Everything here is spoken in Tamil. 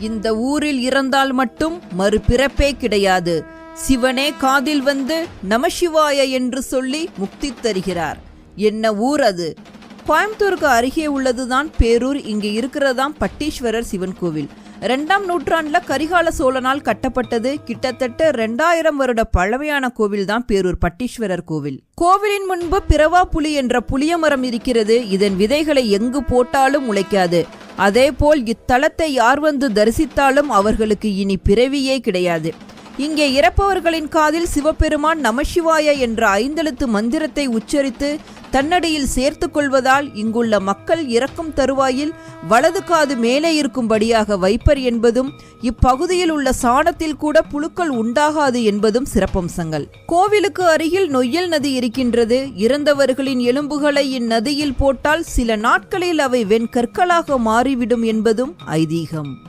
இந்த ஊரில் இறந்தால் மட்டும் மறுபிறப்பே கிடையாது. சிவனே காதில் வந்து நமசிவாய என்று சொல்லி முக்தி தருகிறார். என்ன ஊர் அது? கோயம்புத்தூருக்கு அருகே உள்ளதுதான் பேரூர் இங்கே இருக்கிறதாம் பட்டீஸ்வரர் சிவன் கோவில். ரெண்டாம் நூற்றாண்டுல கரிகால சோழனால் கட்டப்பட்டது. கிட்டத்தட்ட ரெண்டாயிரம் வருட பழமையான கோவில் தான் பேரூர் பட்டீஸ்வரர் கோவில். கோவிலின் முன்பு பிறவா புலி என்ற புளிய மரம் இருக்கிறது. இதன் விதைகளை எங்கு போட்டாலும் உழைக்காது அதேபோல் இத்தலத்தை யார் வந்து தரிசித்தாலும் அவர்களுக்கு இனி பிறவியே கிடையாது. இங்கே இறப்பவர்களின் காதில் சிவபெருமான் நமசிவாய என்ற ஐந்தெழுத்து மந்திரத்தை உச்சரித்து தன்னடியில் சேர்த்து கொள்வதால் இங்குள்ள மக்கள் இறக்கும் தருவாயில் வலது காது மேலே இருக்கும்படியாக வைப்பர் என்பதும் இப்பகுதியில் உள்ள சாணத்தில் கூட புழுக்கள் உண்டாகாது என்பதும் சிறப்பம்சங்கள். கோவிலுக்கு அருகில் நொய்யல் நதி இருக்கின்றது. இறந்தவர்களின் எலும்புகளை இந்நதியில் போட்டால் சில நாட்களில் அவை வெண்கற்களாக மாறிவிடும் என்பதும் ஐதீகம்.